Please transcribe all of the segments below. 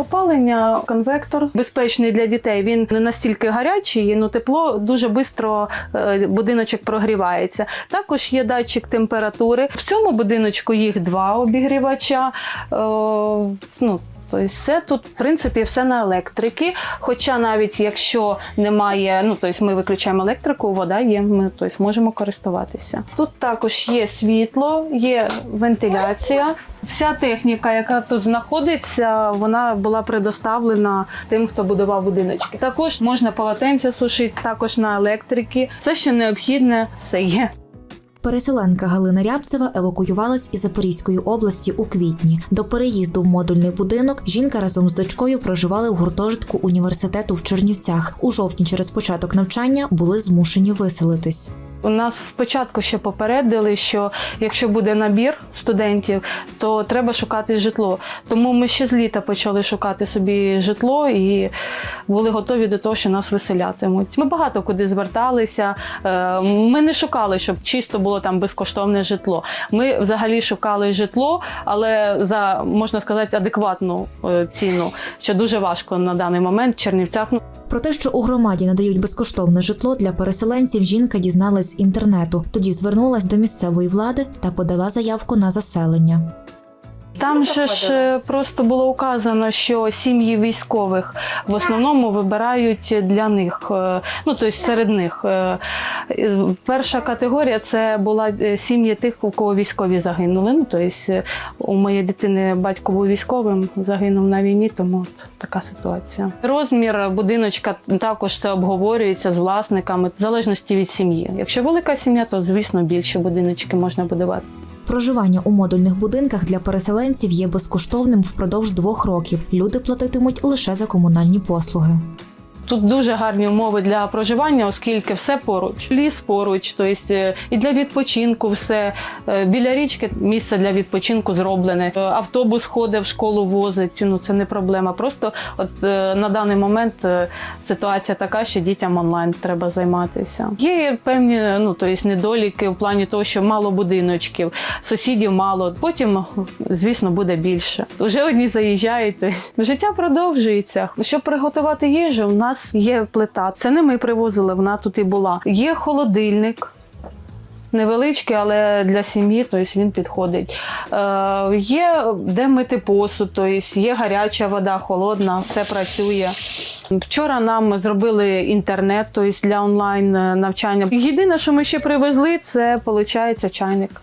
Опалення, конвектор безпечний для дітей. Він не настільки гарячий, ну тепло дуже швидко будиночок прогрівається. Також є датчик температури. В цьому будиночку їх два обігрівача. Е, Ну, Тобто все тут, в принципі, все на електрики. Хоча навіть якщо немає, ну тобто ми виключаємо електрику, вода є, ми тобто, можемо користуватися. Тут також є світло, є вентиляція. Вся техніка, яка тут знаходиться, вона була предоставлена тим, хто будував будиночки. Також можна полотенця сушити, також на електрики. Все, що необхідне, все є. Переселенка Галина Рябцева евакуювалась із Запорізької області у квітні. До переїзду в модульний будинок жінка разом з дочкою проживали в гуртожитку університету в Чернівцях. У жовтні через початок навчання були змушені виселитись. У нас спочатку ще попередили, що якщо буде набір студентів, то треба шукати житло. Тому ми ще з літа почали шукати собі житло і були готові до того, що нас виселятимуть. Ми багато куди зверталися. Е, Ми не шукали, щоб чисто було там безкоштовне житло. Ми взагалі шукали житло, але за можна сказати адекватну е, ціну, що дуже важко на даний момент в Чернівцях. Про те, що у громаді надають безкоштовне житло для переселенців, жінка дізналась з інтернету. Тоді звернулась до місцевої влади та подала заявку на заселення. Там же ж е, просто було указано, що сім'ї військових в основному вибирають для них, е, ну тобто серед них. Е, Перша категорія це була сім'ї тих, у кого військові загинули. Ну тобто у моєї дитини батько був військовим, загинув на війні, тому от така ситуація. Розмір будиночка також це обговорюється з власниками в залежності від сім'ї. Якщо велика сім'я, то звісно більше будиночки можна будувати. Проживання у модульних будинках для переселенців є безкоштовним впродовж двох років. Люди платитимуть лише за комунальні послуги. Тут дуже гарні умови для проживання, оскільки все поруч. Ліс поруч, тобто і для відпочинку все. Е, Біля річки місце для відпочинку зроблене. Е, Автобус ходить в школу возить. Ну це не проблема. Просто от на даний момент ситуація така, що дітям онлайн треба займатися. Є певні ну, тобто недоліки в плані того, що мало будиночків, сусідів мало. Потім, звісно, буде більше. Вже одні заїжджають. Життя продовжується. Щоб приготувати їжу, у нас є плита. Це не ми привозили, вона тут і була. Є холодильник. Невеличкий, але для сім'ї тобто він підходить. Е, є де мити посуд, тобто є гаряча вода, холодна, все працює. Вчора нам зробили інтернет, тобто для онлайн е, навчання. Єдине, що ми ще привезли, це виходить чайник.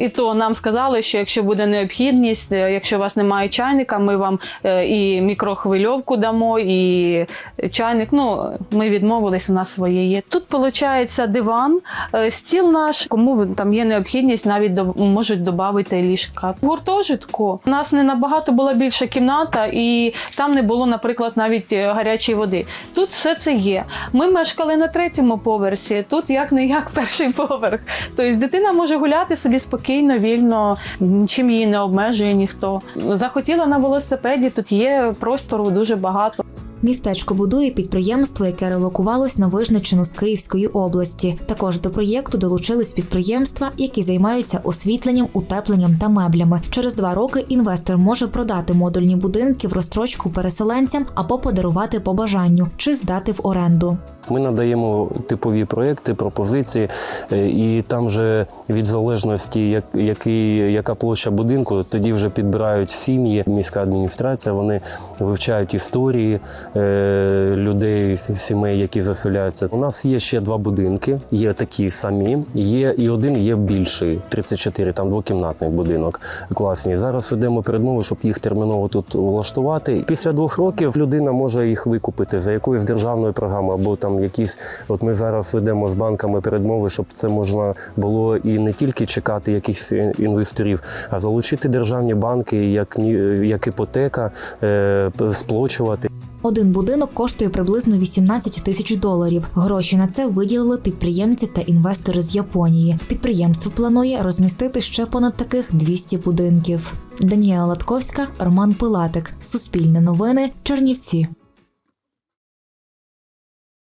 І то нам сказали, що якщо буде необхідність, е, якщо у вас немає чайника, ми вам е, і мікрохвильовку дамо, і чайник. Ну, ми відмовились, у нас своє є. Тут виходить диван, е, стіл наш, кому там є необхідність, навіть можуть додати ліжка. В гуртожитку у нас не набагато була більша кімната, і там не було, наприклад, навіть гарячої води. Тут все це є. Ми мешкали на третьому поверсі, тут як не як перший поверх. Тобто дитина може гуляти собі спокійно, вільно, нічим її не обмежує ніхто. Захотіла на велосипеді, тут є простору дуже багато. Містечко будує підприємство, яке релокувалось на Вижничину з Київської області. Також до проєкту долучились підприємства, які займаються освітленням, утепленням та меблями. Через два роки інвестор може продати модульні будинки в розстрочку переселенцям або подарувати по бажанню чи здати в оренду. Ми надаємо типові проекти, пропозиції, е, і там вже від залежності, як, який, яка площа будинку, тоді вже підбирають сім'ї, міська адміністрація. Вони вивчають історії е, людей, сімей, які заселяються. У нас є ще два будинки, є такі самі, є і один є більший 34, там двокімнатний будинок. Класні. Зараз ведемо передмови, щоб їх терміново тут влаштувати. Після двох років людина може їх викупити за якоюсь державною програмою або там якісь. От ми зараз ведемо з банками передмови, щоб це можна було і не тільки чекати якихось інвесторів, а залучити державні банки як, як іпотека, е, сплочувати. Один будинок коштує приблизно 18 тисяч доларів. Гроші на це виділили підприємці та інвестори з Японії. Підприємство планує розмістити ще понад таких 200 будинків. Даніела Латковська, Роман Пилатик. Суспільне новини. Чернівці.